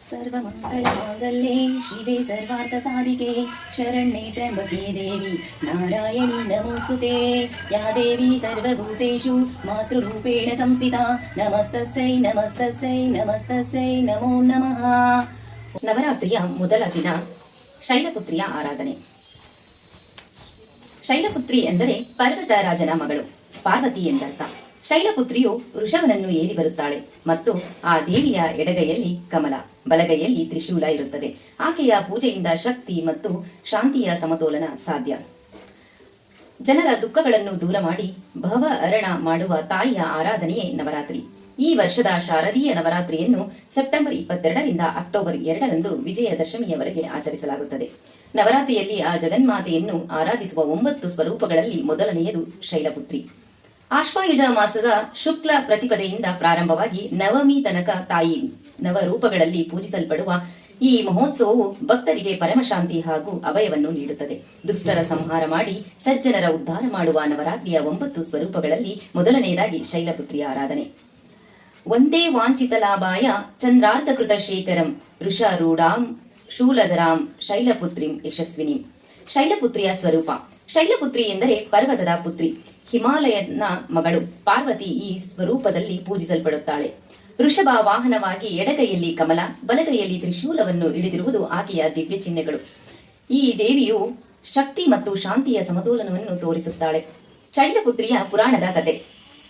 सर्वमङ्गलमाङ्गल्ये शिवे सर्वार्थसाधिके शरण्ये त्र्यम्बके देवी नारायणी नमोऽस्तु ते या देवी सर्वभूतेषु मातृरूपेण संस्थिता ನಮಸ್ತಸ್ಸೈ ನಮಸ್ತಸ್ಸೈ ನಮಸ್ತಸ್ಸೈ ನಮೋ ನಮಃ ನವರಾತ್ರಿಯ ಮೊದಲ ದಿನ ಶೈಲಪುತ್ರಿಯ ಆರಾಧನೆ ಶೈಲಪುತ್ರಿ ಎಂದರೆ ಪರ್ವತ ರಾಜನ ಮಗಳು ಪಾರ್ವತಿ ಎಂದರ್ಥ ಶೈಲಪುತ್ರಿಯು ವೃಷಭನನ್ನು ಏರಿ ಬರುತ್ತಾಳೆ ಮತ್ತು ಆ ದೇವಿಯ ಎಡಗೈಯಲ್ಲಿ ಕಮಲ ಬಲಗೈಯಲ್ಲಿ ತ್ರಿಶೂಲ ಇರುತ್ತದೆ. ಆಕೆಯ ಪೂಜೆಯಿಂದ ಶಕ್ತಿ ಮತ್ತು ಶಾಂತಿಯ ಸಮತೋಲನ ಸಾಧ್ಯ. ಜನರ ದುಃಖಗಳನ್ನು ದೂರ ಮಾಡಿ ಭವ ಅರಣ ಮಾಡುವ ತಾಯಿಯ ಆರಾಧನೆಯೇ ನವರಾತ್ರಿ. ಈ ವರ್ಷದ ಶಾರದೀಯ ನವರಾತ್ರಿಯನ್ನು ಸೆಪ್ಟೆಂಬರ್ ಇಪ್ಪತ್ತೆರಡರಿಂದ ಅಕ್ಟೋಬರ್ ಎರಡರಂದು ವಿಜಯದಶಮಿಯವರೆಗೆ ಆಚರಿಸಲಾಗುತ್ತದೆ. ನವರಾತ್ರಿಯಲ್ಲಿ ಆ ಜಗನ್ಮಾತೆಯನ್ನು ಆರಾಧಿಸುವ ಒಂಬತ್ತು ಸ್ವರೂಪಗಳಲ್ಲಿ ಮೊದಲನೆಯದು ಶೈಲಪುತ್ರಿ. ಆಶ್ವಾಯುಜ ಮಾಸದ ಶುಕ್ಲ ಪ್ರತಿಪದೆಯಿಂದ ಪ್ರಾರಂಭವಾಗಿ ನವಮಿ ತನಕ ತಾಯಿ ನವರೂಪಗಳಲ್ಲಿ ಪೂಜಿಸಲ್ಪಡುವ ಈ ಮಹೋತ್ಸವವು ಭಕ್ತರಿಗೆ ಪರಮಶಾಂತಿ ಹಾಗೂ ಅಭಯವನ್ನು ನೀಡುತ್ತದೆ. ದುಷ್ಟರ ಸಂಹಾರ ಮಾಡಿ ಸಜ್ಜನರ ಉದ್ಧಾರ ಮಾಡುವ ನವರಾತ್ರಿಯ ಒಂಬತ್ತು ಸ್ವರೂಪಗಳಲ್ಲಿ ಮೊದಲನೆಯದಾಗಿ ಶೈಲಪುತ್ರಿಯ ಆರಾಧನೆ. ಒಂದೇ ವಾಂಛಿತಲಾಭಾಯ ಚಂದ್ರಾರ್ಧಕೃತ ಶೇಖರಂ ಋಷಾರೂಢಾಂ ಶೂಲಧರಾಂ ಶೈಲಪುತ್ರಿಂ ಯಶಸ್ವಿನಿ. ಶೈಲಪುತ್ರಿಯ ಸ್ವರೂಪ. ಶೈಲಪುತ್ರಿ ಎಂದರೆ ಪರ್ವತದ ಪುತ್ರಿ, ಹಿಮಾಲಯನ ಮಗಳು. ಪಾರ್ವತಿ ಈ ಸ್ವರೂಪದಲ್ಲಿ ಪೂಜಿಸಲ್ಪಡುತ್ತಾಳೆ. ವೃಷಭ ವಾಹನವಾಗಿ ಎಡಗೈಯಲ್ಲಿ ಕಮಲ, ಬಲಗೈಯಲ್ಲಿ ತ್ರಿಶೂಲವನ್ನು ಹಿಡಿದಿರುವುದು ಆಕೆಯ ದಿವ್ಯ ಚಿಹ್ನೆಗಳು. ಈ ದೇವಿಯು ಶಕ್ತಿ ಮತ್ತು ಶಾಂತಿಯ ಸಮತೋಲನವನ್ನು ತೋರಿಸುತ್ತಾಳೆ. ಶೈಲಪುತ್ರಿಯ ಪುರಾಣದ ಕತೆ.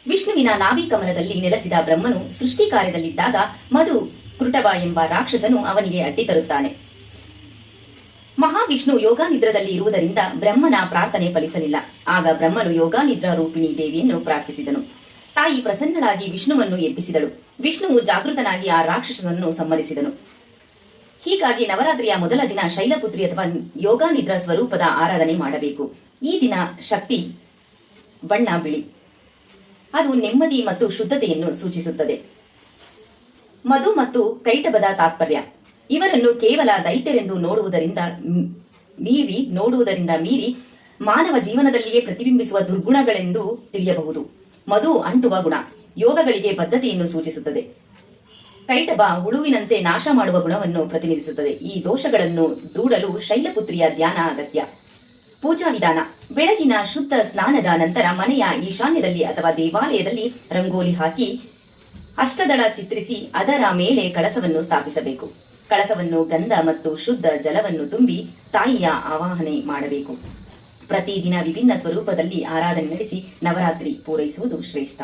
ವಿಷ್ಣುವಿನ ನಾಭಿ ಕಮಲದಲ್ಲಿ ನೆಲೆಸಿದ ಬ್ರಹ್ಮನು ಸೃಷ್ಟಿ ಕಾರ್ಯದಲ್ಲಿದ್ದಾಗ ಮಧು ಕೃಟವ ಎಂಬ ರಾಕ್ಷಸನು ಅವನಿಗೆ ಅಡ್ಡಿ ತರುತ್ತಾನೆ. ಮಹಾವಿಷ್ಣು ಯೋಗಾನಿದ್ರದಲ್ಲಿ ಇರುವುದರಿಂದ ಬ್ರಹ್ಮನ ಪ್ರಾರ್ಥನೆ ಫಲಿಸಲಿಲ್ಲ. ಆಗ ಬ್ರಹ್ಮನು ಯೋಗಾನಿದ್ರಾ ರೂಪಿಣಿ ದೇವಿಯನ್ನು ಪ್ರಾರ್ಥಿಸಿದನು. ತಾಯಿ ಪ್ರಸನ್ನಳಾಗಿ ವಿಷ್ಣುವನ್ನು ಎಬ್ಬಿಸಿದಳು. ವಿಷ್ಣುವು ಜಾಗೃತನಾಗಿ ಆ ರಾಕ್ಷಸನನ್ನು ಸಂಹರಿಸಿದನು ಹೀಗಾಗಿ ನವರಾತ್ರಿಯ ಮೊದಲ ದಿನ ಶೈಲಪುತ್ರಿ ಅಥವಾ ಯೋಗಾನಿದ್ರಾ ಸ್ವರೂಪದ ಆರಾಧನೆ ಮಾಡಬೇಕು. ಈ ದಿನ ಶಕ್ತಿ, ಬಣ್ಣ, ಬಿಳಿ. ಅದು ನೆಮ್ಮದಿ ಮತ್ತು ಶುದ್ಧತೆಯನ್ನು ಸೂಚಿಸುತ್ತದೆ. ಮಧು ಮತ್ತು ಕೈಟಬದ ತಾತ್ಪರ್ಯ. ಇವರನ್ನು ಕೇವಲ ದೈತ್ಯರೆಂದು ನೋಡುವುದರಿಂದ ಮೀರಿ ನೋಡುವುದರಿಂದ ಮೀರಿ ಮಾನವ ಜೀವನದಲ್ಲಿಯೇ ಪ್ರತಿಬಿಂಬಿಸುವ ದುರ್ಗುಣಗಳೆಂದು ತಿಳಿಯಬಹುದು. ಮಧು ಅಂಟುವ ಗುಣ, ಯೋಗಗಳಿಗೆ ಬದ್ಧತೆಯನ್ನು ಸೂಚಿಸುತ್ತದೆ. ಕೈಟಬ ಹುಳುವಿನಂತೆ ನಾಶ ಮಾಡುವ ಗುಣವನ್ನು ಪ್ರತಿನಿಧಿಸುತ್ತದೆ. ಈ ದೋಷಗಳನ್ನು ದೂಡಲು ಶೈಲಪುತ್ರಿಯ ಧ್ಯಾನ ಅಗತ್ಯ. ಪೂಜಾ ವಿಧಾನ, ಬೆಳಗಿನ ಶುದ್ಧ ಸ್ನಾನದ ನಂತರ ಮನೆಯ ಈಶಾನ್ಯದಲ್ಲಿ ಅಥವಾ ದೇವಾಲಯದಲ್ಲಿ ರಂಗೋಲಿ ಹಾಕಿ, ಅಷ್ಟದಳ ಚಿತ್ರಿಸಿ ಅದರ ಮೇಲೆ ಕಳಸವನ್ನು ಸ್ಥಾಪಿಸಬೇಕು. ಕಳಸವನ್ನು ಗಂಧ ಮತ್ತು ಶುದ್ಧ ಜಲವನ್ನು ತುಂಬಿ ತಾಯಿಯ ಆವಾಹನೆ ಮಾಡಬೇಕು. ಪ್ರತಿದಿನ ವಿಭಿನ್ನ ಸ್ವರೂಪದಲ್ಲಿ ಆರಾಧನೆ ನಡೆಸಿ ನವರಾತ್ರಿ ಪೂರೈಸುವುದು ಶ್ರೇಷ್ಠ.